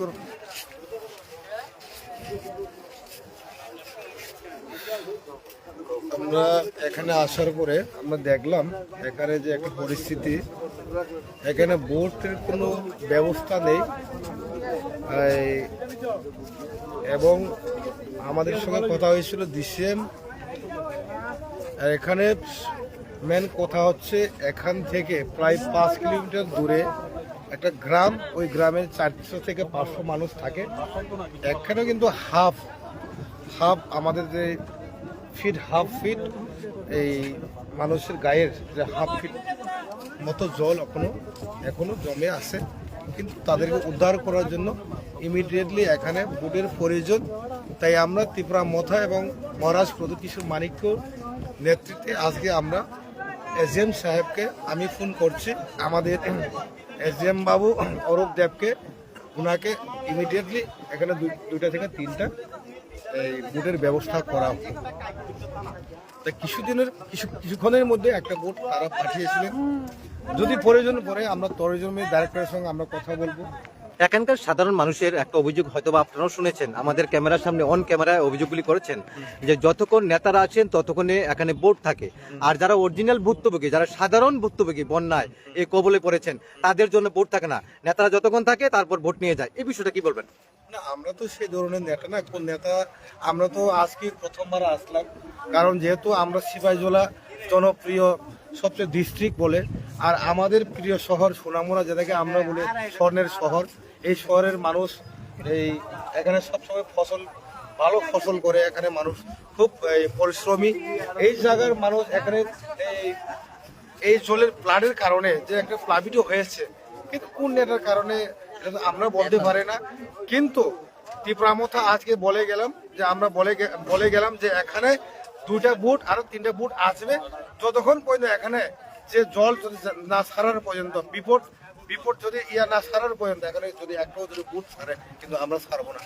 করো। আমরা এখানে আসার পরে আমরা দেখলাম এখানে যে একটা পরিস্থিতি। এখানে বোটের কোনো ব্যবস্থা নেই। এবং আমাদের সঙ্গে কথা হয়েছিল ডিসিএম। এখানে মেন কথা হচ্ছে এখান থেকে প্রায় পাঁচ কিলোমিটার দূরে একটা গ্রাম, ওই গ্রামের চারশো থেকে পাঁচশো মানুষ থাকে। এখানেও কিন্তু হাফ হাফ আমাদের যে ফিট হাফ ফিট এই মানুষের গায়ের যে হাফ ফিট মতো জল এখনও এখনও জমে আছে। কিন্তু তাদেরকে উদ্ধার করার জন্য ইমিডিয়েটলি এখানে বোটের প্রয়োজন। তাই আমরা ত্রিপুরা মথা এবং মহারাজ প্রদীপ কিশোর মানিক্য নেতৃত্বে আজকে আমরা এসডিএম সাহেবকে আমি ফোন করছি। আমাদের এসডিএম বাবু অরূপ দেবকে। ওনাকে ইমিডিয়েটলি এখানে দুইটা থেকে তিনটা এই বোটের ব্যবস্থা করা হোক। তা কিছুদিনের কিছু কিছুক্ষণের মধ্যে একটা বোট তারা পাঠিয়েছিলেন। যদি প্রয়োজন পড়ে আমরা তরজমে ডাইরেক্টরের সঙ্গে আমরা কথা বলব। এখানকার সাধারণ মানুষের একটা অভিযোগ হয়তো বা আপনারাও শুনেছেন, আমাদের ক্যামেরার সামনে অন ক্যামেরায় অভিযোগগুলি করেছেন, যে যতক্ষণ নেতারা আছেন ততক্ষণে এখানে বোট থাকে। আর যারা অরিজিনাল ভুক্তভোগী, যারা সাধারণ ভুক্তভোগী বন্যায় এই কবলে পড়েছেন, তাদের জন্য বোট থাকে না। নেতারা যতক্ষণ থাকে তারপর ভোট নিয়ে যায়। এই বিষয়টা কি বলবেন? না, আমরা তো সেই ধরনের নেতা না। কোন নেতা? আমরা তো আজকে প্রথমবার আসলাম। কারণ যেহেতু আমরা সিপাহীজলা জনপ্রিয় সবচেয়ে ডিস্ট্রিক্ট বলে, আর আমাদের প্রিয় শহর সোনামুড়া, যেটাকে আমরা বলি স্বর্ণের শহর এই শহরের মানুষ, এই এখানে সবসময় ফসল, ভালো ফসল করে এখানে মানুষ খুব পরিশ্রমী। এই জায়গার মানুষ এখানে, এই এই জলের প্লাডের কারণে যে একটা প্লাবিত হয়েছে, কিন্তু কোন নেটার কারণে আমরা বলতে পারি না। কিন্তু তীব্রামথা আজকে বলে গেলাম যে আমরা বলে বলে গেলাম যে এখানে দুইটা বুট আর তিনটা বুট আসবে। যতক্ষণ পর্যন্ত এখানে যে জল না সারার পর্যন্ত বিপদ বিপদ যদি ইয়া না সারার পর্যন্ত এখানে যদি একটাও যদি বুট সারে কিন্তু আমরা সারবো না।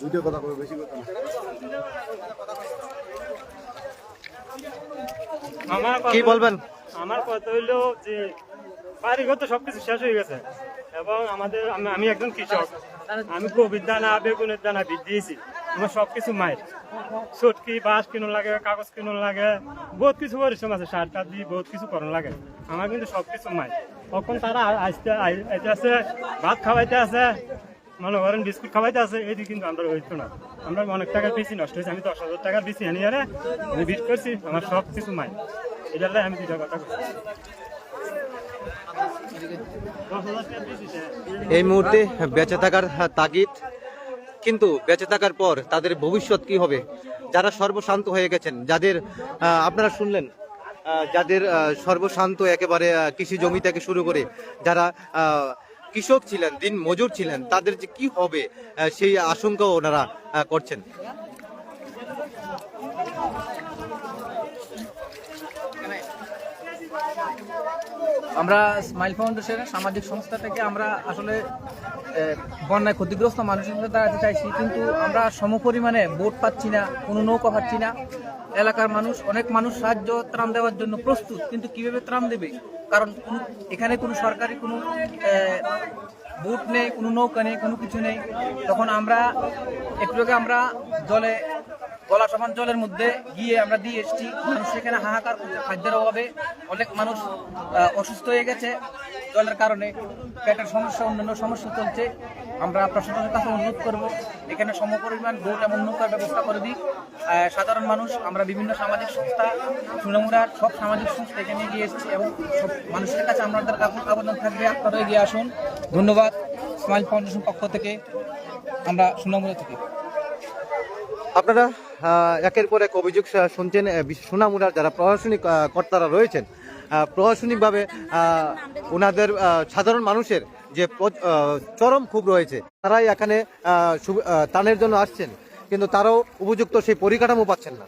দুইটা কথা বলব বেশি কথা আমার কথা- কি বলবেন? আমার কথা হইল যে বাড়িঘর তো সবকিছু শেষ হয়ে গেছে। এবং আমাদের আমি- একজন কৃষক। আমি কবির দানা বেগুনের দানা বীজ দিয়েছি। আমার সবকিছু মায়ের। চটকি বাঁশ কিনুন লাগে কাগজ কিনুন লাগে। বহুত কিছু পরিশ্রম আছে সার টার দিয়ে বহুত কিছু করণ লাগে। আমার কিন্তু সবকিছু মায়ের। তখন তারা আসতে আছে ভাত খাওয়াইতে আছে মনে করেন বিস্কুট খাওয়াইতে আছে এটি কিন্তু আমরা হইতো না। আমরা অনেক টাকার বেশি নষ্ট হয়েছে, আমি দশ হাজার টাকার বেশি এনে আনে আমি বিট করছি, আমার সব কিছু মাই এটা আমি দুইটা কথা টাকা সে- এই মুহূর্তে বেঁচে থাকার তাগিদ, কিন্তু বেঁচে থাকার পর তাদের ভবিষ্যৎ কি হবে? যারা সর্বশান্ত হয়ে গেছেন, যাদের আপনারা শুনলেন যাদের সর্বশান্ত একেবারে কৃষি জমি থেকে শুরু করে যারা কৃষক ছিলেন দিন মজুর ছিলেন তাদের যে কি হবে সেই আশঙ্কা ওনারা করছেন। আমরা স্মাইল ফাউন্ডেশনের সামাজিক সংস্থা থেকে আমরা আসলে বন্যায় ক্ষতিগ্রস্ত মানুষের সাথে দাঁড়াতে চাইছি, কিন্তু আমরা সমপরিমাণে বোট পাচ্ছি না, কোনো নৌকা পাচ্ছি না। এলাকার মানুষ, অনেক মানুষ সাহায্য, ত্রাণ দেওয়ার জন্য প্রস্তুত, কিন্তু কীভাবে ত্রাণ দেবে? কারণ এখানে কোনো সরকারি কোনো বোট নেই, কোনো নৌকা নেই, কোনো কিছু নেই। তখন আমরা, একটু আগে আমরা জলে গলা সমান জলের মধ্যে গিয়ে আমরা দিয়ে এসছি মানুষ সেখানে হাহাকার করছে। খাদ্যের অভাবে অনেক মানুষ অসুস্থ হয়ে গেছে। জলের কারণে পেটের সমস্যা, অন্যান্য সমস্যা চলছে। আমরা প্রশাসনের কাছে অনুরোধ করব, এখানে সমপরিমাণ বোট এবং নৌকার ব্যবস্থা করে দিই সাধারণ মানুষ, আমরা বিভিন্ন সামাজিক সংস্থা সুনামুড়ার সব সামাজিক সংস্থা এখানে গিয়ে এসেছি এবং সব মানুষের কাছে আমাদের আবেদন থাকবে। আপনারা এগিয়ে আসুন। ধন্যবাদ। স্মাইল ফাউন্ডেশন পক্ষ থেকে আমরা সুনামুড়া থেকে। আপনারা একের পর এক অভিযোগ শুনছেন সোনামুড়ার যারা প্রশাসনিক কর্তারা রয়েছেন প্রশাসনিকভাবে ওনাদের সাধারণ মানুষের যে চরম খুব রয়েছে, তারাই এখানে তানের জন্য আসছেন। কিন্তু তারাও উপযুক্ত সেই পরিকাঠামো পাচ্ছেন না।